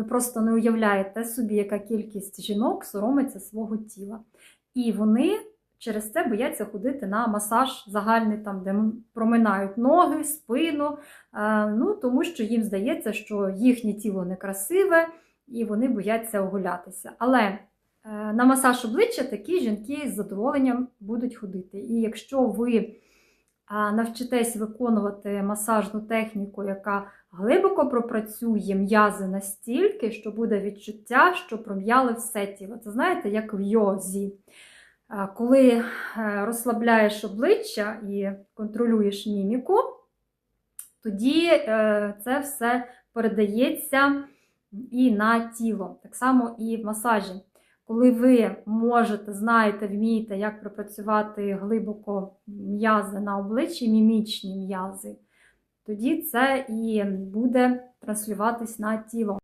Ви просто не уявляєте собі, яка кількість жінок соромиться свого тіла. І вони через це бояться ходити на масаж загальний, там, де проминають ноги, спину, е, ну, тому що їм здається, що їхнє тіло некрасиве, і вони бояться оголятися. Але е, на масаж обличчя такі жінки з задоволенням будуть ходити. І якщо ви навчитесь виконувати масажну техніку, яка глибоко пропрацює м'язи настільки, що буде відчуття, що пром'яли все тіло. Це знаєте, як в йозі. Коли е, розслабляєш обличчя і контролюєш міміку, тоді е, це все передається і на тіло. Так само і в масажі. Коли ви можете, знаєте, вмієте, як пропрацювати глибоко м'язи на обличчі, мімічні м'язи, тоді це і буде транслюватись на тіло.